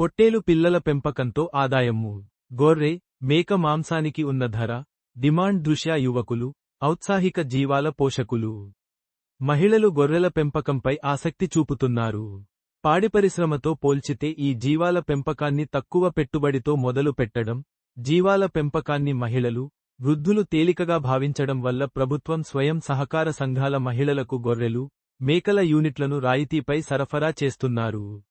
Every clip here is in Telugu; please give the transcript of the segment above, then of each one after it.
పొట్టేలు పిల్లల పెంపకంతో ఆదాయము. గొర్రె మేక మాంసానికి ఉన్న ధర డిమాండ్ దృష్ట్యా యువకులు ఔత్సాహిక జీవాల పోషకులు. మహిళలు గొర్రెల పెంపకంపై ఆసక్తి చూపుతున్నారు. పాడి పరిశ్రమతో పోల్చితే ఈ జీవాల పెంపకాన్ని తక్కువ పెట్టుబడితో మొదలు పెట్టడం జీవాల పెంపకాన్ని మహిళలు వృద్ధులు తేలికగా భావించడం వల్ల ప్రభుత్వం స్వయం సహకార సంఘాల మహిళలకు గొర్రెలు మేకల యూనిట్లను రాయితీపై సరఫరా చేస్తున్నారు.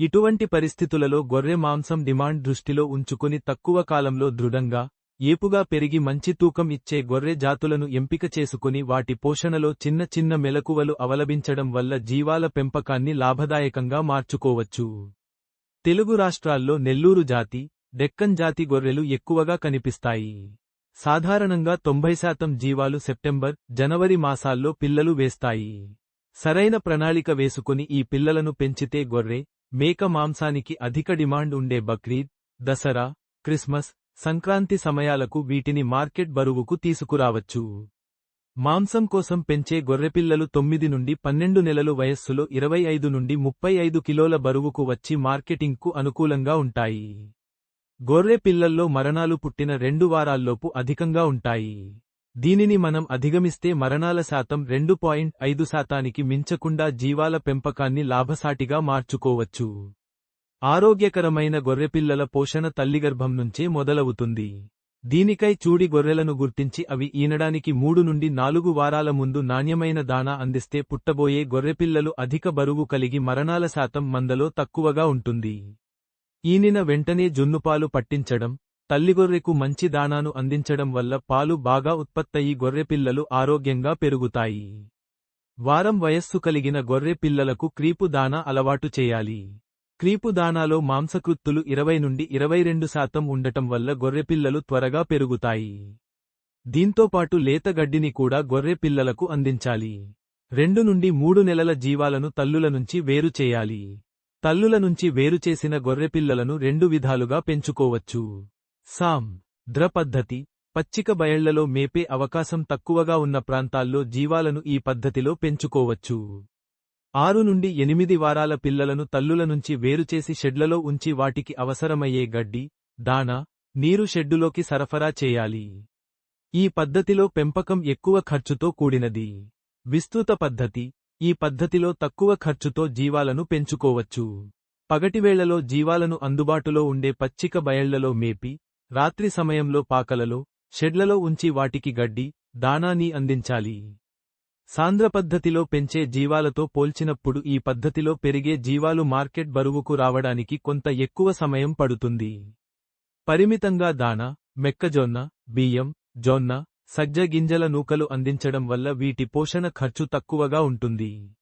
ఇటువంటి పరిస్థితులలో గొర్రె మాంసం డిమాండ్ దృష్టిలో ఉంచుకుని తక్కువ కాలంలో దృఢంగా ఏపుగా పెరిగి మంచి తూకం ఇచ్చే గొర్రె జాతులను ఎంపిక చేసుకుని వాటి పోషణలో చిన్న చిన్న మెలకువలు అవలంబించడం వల్ల జీవాల పెంపకాన్ని లాభదాయకంగా మార్చుకోవచ్చు. తెలుగు రాష్ట్రాల్లో నెల్లూరు జాతి డెక్కన్ జాతి గొర్రెలు ఎక్కువగా కనిపిస్తాయి. సాధారణంగా తొంభై శాతం జీవాలు సెప్టెంబర్ జనవరి మాసాల్లో పిల్లలు వేస్తాయి. సరైన ప్రణాళిక వేసుకుని ఈ పిల్లలను పెంచితే గొర్రె మేక మాంసానికి అధిక డిమాండ్ ఉండే బక్రీద్ దసరా క్రిస్మస్ సంక్రాంతి సమయాలకు వీటిని మార్కెట్ బరువుకు తీసుకురావచ్చు. మాంసం కోసం పెంచే గొర్రెపిల్లలు తొమ్మిది నుండి పన్నెండు నెలలు వయస్సులో ఇరవై ఐదు నుండి ముప్పై ఐదు కిలోల బరువుకు వచ్చి మార్కెటింగ్కు అనుకూలంగా ఉంటాయి. గొర్రె పిల్లల్లో మరణాలు పుట్టిన రెండు వారాల్లోపు అధికంగా ఉంటాయి. దీనిని మనం అధిగమిస్తే మరణాల శాతం రెండు పాయింట్ ఐదు శాతానికి మించకుండా జీవాల పెంపకాన్ని లాభసాటిగా మార్చుకోవచ్చు. ఆరోగ్యకరమైన గొర్రెపిల్లల పోషణ తల్లిగర్భం నుంచే మొదలవుతుంది. దీనికై చూడి గొర్రెలను గుర్తించి అవి ఈనడానికి మూడు నుండి నాలుగు వారాల ముందు నాణ్యమైన దాణా అందిస్తే పుట్టబోయే గొర్రెపిల్లలు అధిక బరువు కలిగి మరణాల శాతం మందలో తక్కువగా ఉంటుంది. ఈనిన వెంటనే జున్నుపాలు పట్టించడం తల్లిగొర్రెకు మంచి దాణాను అందించడం వల్ల పాలు బాగా ఉత్పత్తయి గొర్రెపిల్లలు ఆరోగ్యంగా పెరుగుతాయి. వారం వయస్సు కలిగిన గొర్రె పిల్లలకు క్రీపు అలవాటు చేయాలి. క్రీపు దానాలో మాంసకృత్తులు ఇరవై నుండి ఇరవై రెండు శాతం ఉండటం వల్ల గొర్రెపిల్లలు త్వరగా పెరుగుతాయి. దీంతోపాటు లేత గడ్డిని కూడా గొర్రెపిల్లలకు అందించాలి. రెండు నుండి మూడు నెలల జీవాలను తల్లుల నుంచి వేరు చేయాలి. తల్లుల నుంచి వేరుచేసిన గొర్రెపిల్లలను రెండు విధాలుగా పెంచుకోవచ్చు. సామ్ ద్ర పద్ధతి పచ్చిక బయళ్ళలో మేపే అవకాశం తక్కువగా ఉన్న ప్రాంతాల్లో జీవాలను ఈ పద్ధతిలో పెంచుకోవచ్చు. ఆరు నుండి ఎనిమిది వారాల పిల్లలను తల్లుల నుంచి వేరుచేసి షెడ్లలో ఉంచి వాటికి అవసరమయ్యే గడ్డి దానా నీరు షెడ్డులోకి సరఫరా చేయాలి. ఈ పద్ధతిలో పెంపకం ఎక్కువ ఖర్చుతో కూడినది. విస్తృత పద్ధతి ఈ పద్ధతిలో తక్కువ ఖర్చుతో జీవాలను పెంచుకోవచ్చు. పగటివేళ్ళలో జీవాలను అందుబాటులో ఉండే పచ్చిక బయళ్ళలో మేపి రాత్రి సమయంలో పాకలలో షెడ్లలో ఉంచి వాటికి గడ్డి దానాని అందించాలి. సాంద్ర పద్ధతిలో పెంచే జీవాలతో పోల్చినప్పుడు ఈ పద్ధతిలో పెరిగే జీవాలు మార్కెట్ బరువుకు రావడానికి కొంత ఎక్కువ సమయం పడుతుంది. పరిమితంగా దాన మెక్కజొన్న బియ్యం జొన్న సజ్జ గింజల నూకలు అందించడం వల్ల వీటి పోషణ ఖర్చు తక్కువగా ఉంటుంది.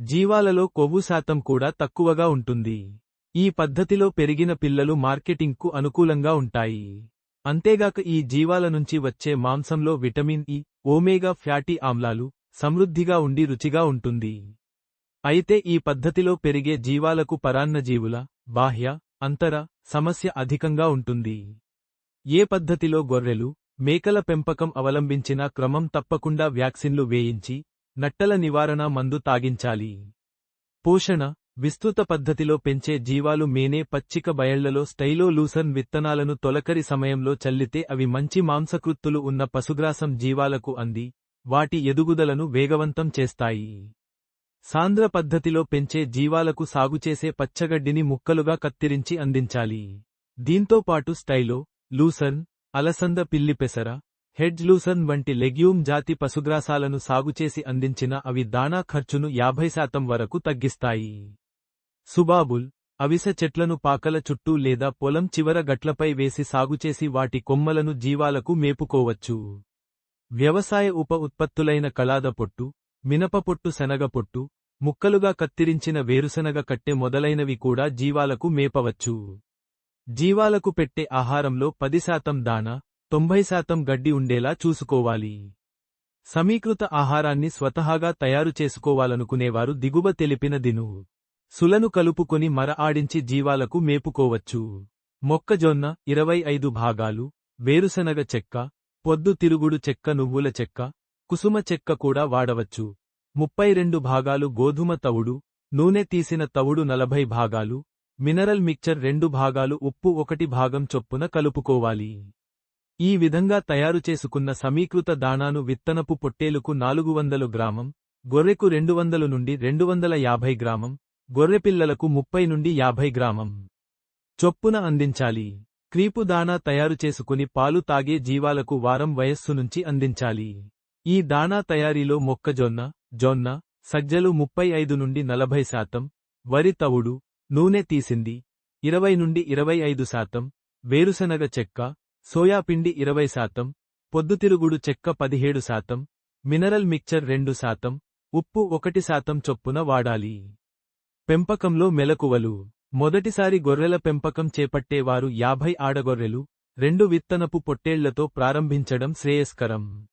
జీవాలలో కొవ్వు శాతం కూడా తక్కువగా ఉంటుంది. ఈ పద్ధతిలో పెరిగిన పిల్లలు మార్కెటింగ్కు అనుకూలంగా ఉంటాయి. అంతేగాక ఈ జీవాల నుంచి వచ్చే మాంసంలో vitamin e, E omega fatty ఆమ్లాలు సమృద్ధిగా ఉండి రుచిగా ఉంటుంది. అయితే ఈ పద్ధతిలో పెరిగే జీవాలకు పరాన్నజీవుల బాహ్య అంతర సమస్య అధికంగా ఉంటుంది. ఏ పద్ధతిలో గొర్రెలు మేకల పెంపకం అవలంబించినా క్రమం తప్పకుండా వ్యాక్సిన్లు వేయించి నట్టల నివారణ మందు తాగించాలి. పోషణ విస్తృత పద్ధతిలో పెంచే జీవాలు మేనే పచ్చిక బయళ్ళలో స్టైలోలూసన్ విత్తనాలను తొలకరి సమయంలో చల్లితే అవి మంచి మాంసకృత్తులు ఉన్న పశుగ్రాసం జీవాలకు అంది. వాటి ఎదుగుదలను వేగవంతం చేస్తాయి. సాంద్ర పద్ధతిలో పెంచే జీవాలకు సాగుచేసే పచ్చగడ్డిని ముక్కలుగా కత్తిరించి అందించాలి. దీంతోపాటు స్టైలో లూసర్న్ అలసంద పిల్లిపెసర హెడ్జ్ లూసర్న్ వంటి లెగ్యూమ్ జాతి పశుగ్రాసాలను సాగుచేసి అందించిన అవి దాణా ఖర్చును యాభై శాతం వరకు తగ్గిస్తాయి. సుబాబుల్ అవిసె చెట్లను పాకల చుట్టూ లేదా పొలం చివర గట్లపై వేసి సాగుచేసి వాటి కొమ్మలను జీవాలకు మేపుకోవచ్చు. వ్యవసాయ ఉప ఉత్పత్తులైన కళాదపొట్టు పొట్టు మినప ముక్కలుగా కత్తిరించిన వేరుశనగ కట్టె మొదలైనవి కూడా జీవాలకు మేపవచ్చు. జీవాలకు పెట్టే ఆహారంలో పది శాతం దాన తొంభై శాతం గడ్డి ఉండేలా చూసుకోవాలి. సమీకృత ఆహారాన్ని స్వతహాగా తయారు చేసుకోవాలనుకునేవారు దిగువ తెలిపిన దిను. సులను కలుపుకొని మర ఆడించి జీవాలకు మేపుకోవచ్చు. మొక్కజొన్న ఇరవై ఐదు భాగాలు వేరుశనగ చెక్క పొద్దు తిరుగుడు చెక్క నువ్వుల చెక్క కుసుమ చెక్క కూడా వాడవచ్చు. ముప్పై రెండు భాగాలు గోధుమ తవుడు నూనె తీసిన తవుడు నలభై భాగాలు మినరల్ మిక్చర్ రెండు భాగాలు ఉప్పు ఒకటి భాగం చొప్పున కలుపుకోవాలి. ఈ విధంగా తయారు చేసుకున్న సమీకృత దాణాను విత్తనపు పొట్టేలుకు నాలుగు వందలు గ్రామం గొర్రెకు రెండు వందలు నుండి రెండు వందల యాభై గ్రామం గొర్రెపిల్లలకు ముప్పై నుండి యాభై గ్రామం. చొప్పున అందించాలి. క్రీపు దానా తయారు చేసుకుని పాలు తాగే జీవాలకు వారం వయస్సు నుంచి అందించాలి. ఈ దానా తయారీలో మొక్కజొన్న జొన్న సజ్జలు ముప్పై ఐదు నుండి నలభై శాతం వరి తవుడు నూనె తీసింది ఇరవై నుండి ఇరవై ఐదు శాతం వేరుశనగ చెక్క సోయాపిండి ఇరవై శాతం పొద్దుతిరుగుడు చెక్క పదిహేడు శాతం మినరల్ మిక్చర్ రెండు శాతం ఉప్పు ఒకటి శాతం చొప్పున వాడాలి. పెంపకంలో మెలకువలు. మొదటిసారి గొర్రెల పెంపకం చేపట్టేవారు యాభై ఆడగొర్రెలు రెండు విత్తనపు పొట్టేళ్ళతో ప్రారంభించడం శ్రేయస్కరం.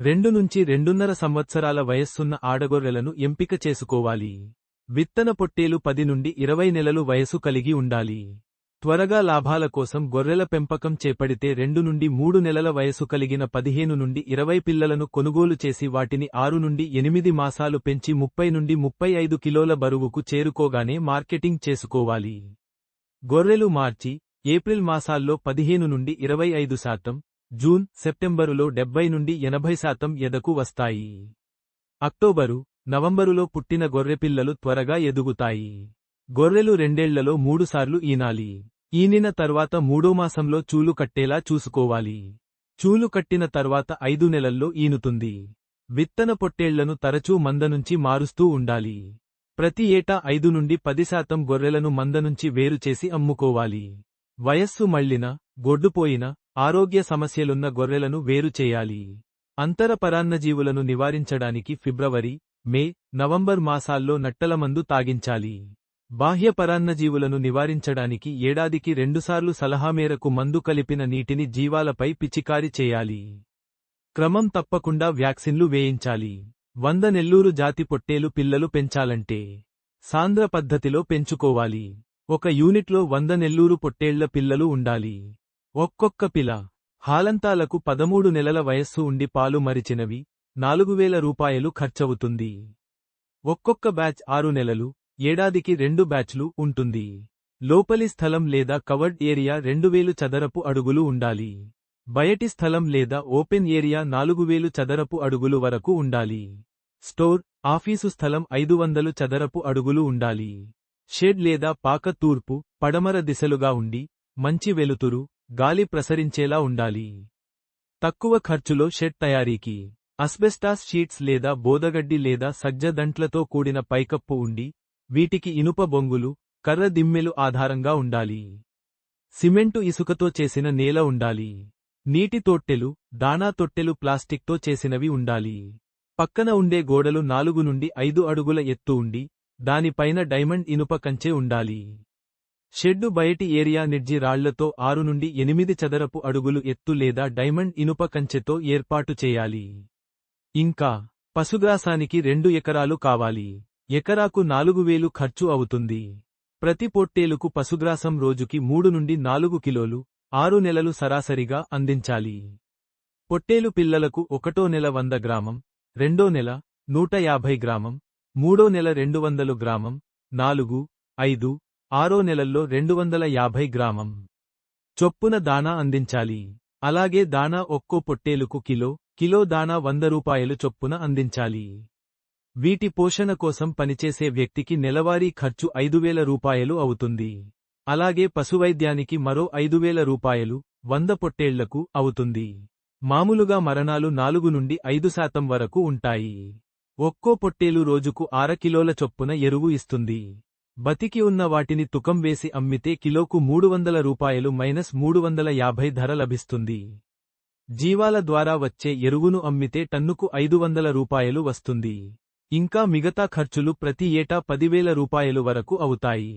రెండు నుంచి రెండున్నర సంవత్సరాల వయస్సున్న ఆడగొర్రెలను ఎంపిక చేసుకోవాలి. విత్తన పొట్టేలు పది నుండి ఇరవై నెలలు వయసు కలిగి ఉండాలి. త్వరగా లాభాల కోసం గొర్రెల పెంపకం చేపడితే రెండు నుండి మూడు నెలల వయసు కలిగిన పదిహేను నుండి ఇరవై పిల్లలను కొనుగోలు చేసి వాటిని ఆరు నుండి ఎనిమిది మాసాలు పెంచి ముప్పై నుండి ముప్పై ఐదు కిలోల బరువుకు చేరుకోగానే మార్కెటింగ్ చేసుకోవాలి. గొర్రెలు మార్చి ఏప్రిల్ మాసాల్లో పదిహేను నుండి ఇరవై ఐదు శాతం జూన్ సెప్టెంబరులో డెబ్బై నుండి ఎనభై శాతం ఎదకు వస్తాయి. అక్టోబరు నవంబరులో పుట్టిన గొర్రెపిల్లలు త్వరగా ఎదుగుతాయి. గొర్రెలు రెండేళ్ళలో మూడుసార్లు ఈనాలి. ఈనిన తర్వాత మూడో మాసంలో చూలు కట్టేలా చూసుకోవాలి. చూలు కట్టిన తర్వాత ఐదు నెలల్లో ఈనుతుంది. విత్తన పొట్టేళ్ళను తరచూ మందనుంచి మారుస్తూ ఉండాలి. ప్రతి ఏటా ఐదు నుండి పది శాతం గొర్రెలను మందనుంచి వేరుచేసి అమ్ముకోవాలి. వయస్సు మళ్ళిన గొడ్డుపోయిన ఆరోగ్య సమస్యలున్న గొర్రెలను వేరు చేయాలి. అంతర పరాన్నజీవులను నివారించడానికి ఫిబ్రవరి మే నవంబర్ మాసాల్లో నట్టలమందు తాగించాలి. బాహ్య పరాన్నజీవులను నివారించడానికి ఏడాదికి రెండుసార్లు సలహా మేరకు మందు కలిపిన నీటిని జీవాలపై పిచికారి చేయాలి. క్రమం తప్పకుండా వ్యాక్సిన్లు వేయించాలి. వంద నెల్లూరు జాతి పొట్టేలు పిల్లలు పెంచాలంటే సాంద్ర పద్ధతిలో పెంచుకోవాలి. ఒక యూనిట్లో వంద నెల్లూరు పొట్టేళ్ళ పిల్లలు ఉండాలి. ఒక్కొక్క పిల హాలంతాలకు పదమూడు నెలల వయస్సు ఉండి పాలు మరిచినవి నాలుగు వేల రూపాయలు ఖర్చవుతుంది. ఒక్కొక్క బ్యాచ్ ఆరు నెలలు ఏడాదికి రెండు బ్యాచ్లు ఉంటుంది. లోపలి స్థలం లేదా కవర్డ్ ఏరియా రెండు వేలు చదరపు అడుగులు ఉండాలి. బయటి స్థలం లేదా ఓపెన్ ఏరియా నాలుగు వేలు చదరపు అడుగులు వరకు ఉండాలి. స్టోర్ ఆఫీసు స్థలం ఐదు వందలు చదరపు అడుగులు ఉండాలి. షెడ్ లేదా పాక తూర్పు పడమర దిశలుగా ఉండి మంచి వెలుతురు గాలి ప్రసరించేలా ఉండాలి. తక్కువ ఖర్చులో షెడ్ తయారీకి అస్బెస్టాస్ షీట్స్ లేదా బోదగడ్డి లేదా సజ్జదంట్లతో కూడిన పైకప్పు ఉండి వీటికి ఇనుప బొంగులు కర్ర దిమ్మెలు ఆధారంగా ఉండాలి. సిమెంటు ఇసుకతో చేసిన నేల ఉండాలి. నీటి తొట్టెలు దాణా తొట్టెలు ప్లాస్టిక్తో చేసినవి ఉండాలి. పక్కన ఉండే గోడలు నాలుగు నుండి ఐదు అడుగుల ఎత్తు ఉండి దానిపైన డైమండ్ ఇనుప కంచె ఉండాలి. షెడ్డు బయటి ఏరియా నిడ్జి రాళ్ళతో ఆరు నుండి ఎనిమిది చదరపు అడుగులు ఎత్తు లేదా డైమండ్ ఇనుప కంచెతో ఏర్పాటు చేయాలి. ఇంకా పశుగ్రాసానికి రెండు ఎకరాలు కావాలి. ఎకరాకు నాలుగు వేలు ఖర్చు అవుతుంది. ప్రతి పొట్టేలుకు పశుగ్రాసం రోజుకి మూడు నుండి నాలుగు కిలోలు ఆరు నెలలు సరాసరిగా అందించాలి. పొట్టేలు పిల్లలకు ఒకటో నెల వంద గ్రామం రెండో నెల నూట యాభై గ్రామం మూడో నెల రెండు వందలు గ్రామం నాలుగు ఐదు ఆరో నెలల్లో రెండు వందల యాభై గ్రామం. చొప్పున దానా అందించాలి. అలాగే దానా ఒక్కో పొట్టేలుకు కిలో కిలో దానా వంద రూపాయలు చొప్పున అందించాలి. వీటి పోషణ కోసం పనిచేసే వ్యక్తికి నెలవారీ ఖర్చు ఐదువేల రూపాయలు అవుతుంది. అలాగే పశువైద్యానికి మరో ఐదువేల రూపాయలు వంద పొట్టేళ్ళకు అవుతుంది. మామూలుగా మరణాలు నాలుగు నుండి ఐదు శాతం వరకు ఉంటాయి. ఒక్కో పొట్టేలు రోజుకు ఆర కిలోల చొప్పున ఎరువు ఇస్తుంది. బతికి ఉన్న వాటిని తుకం వేసి అమ్మితే కిలోకు మూడు వందల రూపాయలు మైనస్ మూడు వందల యాభై ధర లభిస్తుంది. జీవాల ద్వారా వచ్చే ఎరువును అమ్మితే టన్నుకు ఐదు వందల రూపాయలు వస్తుంది. ఇంకా మిగతా ఖర్చులు ప్రతి ఏటా పదివేల రూపాయలు వరకు అవుతాయి.